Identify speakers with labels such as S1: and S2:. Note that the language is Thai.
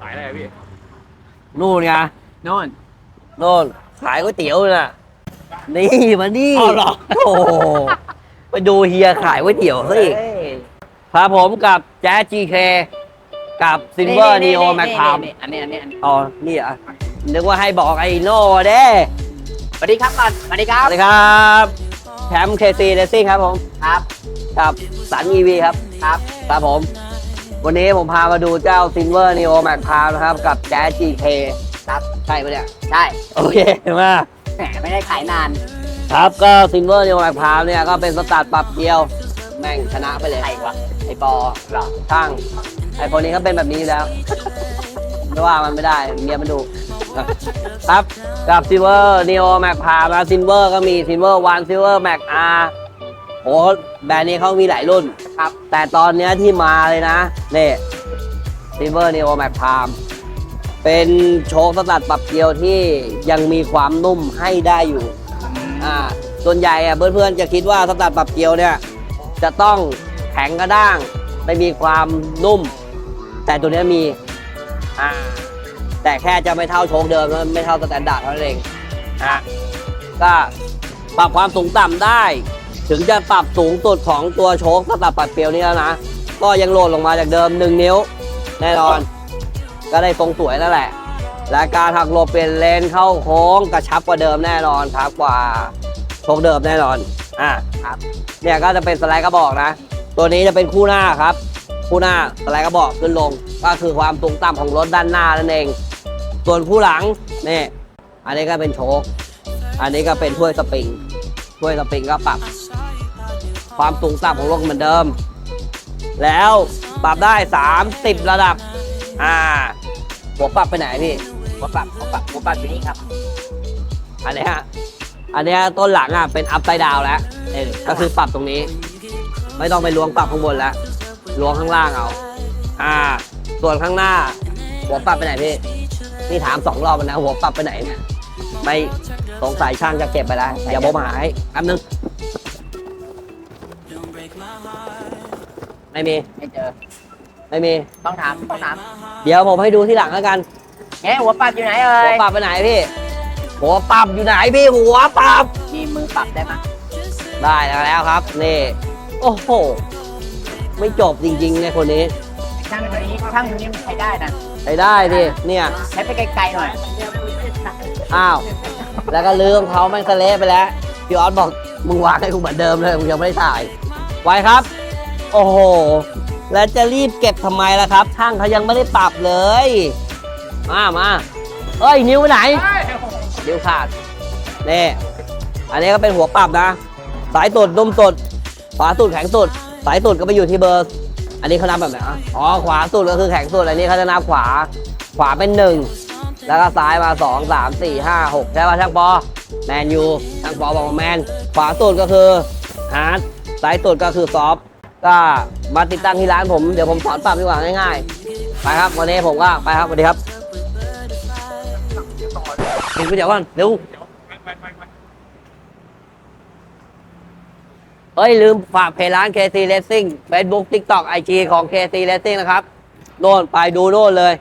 S1: ขายอะไรอะพี่
S2: นู่นไง
S1: โน่น
S2: โน่นขายก๋วยเตี๋ยวน่ะ นี่มานี่
S1: อ๋อเหรอ
S2: โอ้โหไปดูเฮียขายก๋วยเตี๋ยวซะอีกพาผมกับแจ๊สจีเคกับซินเวอร์นีโอแมคพาม
S1: อันนี้อันนี้อันนี้
S2: อ๋อ นี่อะนึกว่าให้บอกไอ้โน่เด้
S1: สวัสดีครับก่อนสวัสดีครั
S2: ส
S1: บ
S2: วัสดีครับแชมป์เคซีเรซิ่งครับผม
S1: ครับ
S2: กับสันอีวีครับ
S1: ครับ
S2: ครับผม วันนี้ผมพามาดูเจ้าซินเวอร์นีโอแมคพามนะครับ กับแจ๊สจีเค
S1: ครับ
S2: ใช่ปะเนี่ย
S1: ใช่
S2: โอเคมาก
S1: แหมไม่ได้ขายนาน
S2: ครับก็ซินเวอร์นิวแมคพามเนี่ย ก็เป็นสตาร์ทปรับเดียว แม่งชนะไปเลย
S1: ใครวะ
S2: ไอปอ
S1: เหรอ
S2: ช่าง ไอคนนี้ก็เป็นแบบนี้อยู่แล้วไม่ว่ามันไม่ได้เมียมันดู ครับ กับซินเวอร์นิโอแมคพามนะซินเวอร์ก็มีซินเวอ โอ้แบรนด์นี้เขามีหลายรุ่น
S1: ครับ
S2: แต่ตอนเนี้ยที่มาเลยนะนี่ซินเวอร์นิโอแมคพามเป็นโชคสตัดปรับเกลียวที่ยังมีความนุ่มให้ได้อยู่อ่าส่วนใหญ่อะเพื่อนๆจะคิดว่าสตัดปรับเกลียวเนี่ยจะต้องแข็งกระด้างไม่มีความนุ่ม แต่ตัวเนี้ยมีอ่าแต่แค่จะไม่เท่าโชคเดิมไม่เท่าสแตนดาร์ดเท่านั้นเองอะก็ปรับความสูงต่ำได้ ถึงจะปรับสูงสุดของตัวโชคสตัดปรับเกลียวนี้แล้วนะ ก็ยังโหลดลงมาจากเดิม 1 นิ้ว แน่นอน ก็ได้ทรงสวยแล้วแหละ และการหักหลบเปลี่ยนเลนเข้าโค้งกระชับกว่าเดิมแน่นอนครับกว่าโชคเดิมแน่นอน อ่าครับ เนี่ยก็จะเป็นสไลด์กระบอกนะ ตัวนี้จะเป็นคู่หน้าครับ คู่หน้าสไลด์กระบอกขึ้นลง ก็คือความสูงต่ำของรถด้านหน้านั่นเอง ส่วนคู่หลังนี่อันนี้ก็เป็นโชคอันนี้ก็เป็นถ้วยสปริงถ้วยสปริงก็ปรับ ความสูงต่ำของรถเหมือนเดิม แล้วปรับได้ 30 ระดับ อ่า หัวปรับไปไหนพี่
S1: หัวปรับหัวปรับหัวปรับอยู่นี่ครับ
S2: อันนี้ยอันนี้ต้นหลังอะเป็นอัพไซด์ดาวแล้วเออก็คือปรับตรงนี้ ไม่ต้องไปล้วงปรับข้างบนแล้วล้วงข้างล่างเอา อ่า ส่วนข้างหน้า หัวปรับไปไหนพี่ นี่ถามสองรอบแล้วนะ หัวปรับไปไหนไม่สงสัยช่างจะเก็บไปแล้วอย่าโบมาหายอันนึง ไม่มี
S1: ไม่เจอ
S2: ไม่มี
S1: ต้องถาม ต้องถาม
S2: เดี๋ยวผมให้ดูที่หลังแล้วกัน
S1: เอ๊ะหัวปรับอยู่ไหนเอ่
S2: หัวยปรับไปไหนพี่ หัวปรับอยู่ไหนพี่หัวปรับ
S1: มีมือปรับได้ไหม
S2: ได้แล้วครับ นี่ โอ้โห ไม่จบจริงๆในคนนี้
S1: ช่างตัวนี้ช่างตัวนี้มันใช้ได้นะ
S2: ใช้ได้ดิ เนี่ย
S1: ใช้ไปไกลๆหน่อย
S2: อ้าว แล้วก็ลืมเขาแม่งสะเละไปแล้ว พี่ออสบอกมึงวางให้กูเหมือนเดิมเลยมึงยังไม่ได้ถ่าย ไว้ครับ โอ้โห แล้วจะรีบเก็บทำไมล่ะครับช่างเขายังไม่ได้ปรับเลย มามาเอ้ย นิ้วไปไหน นิ้วขาดนี่อันนี้ก็เป็นหัวปรับนะ สายสุดนุ่มสุดขวาสุดแข็งสุด สายสุดก็ไปอยู่ที่เบอร์ อันนี้เขานับแบบไหนอ๋อขวาสุดก็คือแข็งสุด อันนี้เขาจะนับขวา ขวาเป็นหนึ่งแล้วก็ซ้ายมาสองสามสี่ห้าหกใช่ป่ะช่างปอ แมนยูช่างปอบอกแมน ขวาสุดก็คือฮาร์ด ซ้ายสุดก็คือซอฟก็มาติดตั้งที่ร้านผม เดี๋ยวผมสอนปรับดีกว่าง่ายๆ ไปครับวันนี้ผมก็ไปครับสวัสดีครับกินก๋วยเตี๋ยวก่อนเร็วเฮ้ย ลืมฝากเพจร้าน KC Racing Facebook TikTok IG ของ KC Racing นะครับ โน่นไปดูโน่นเลย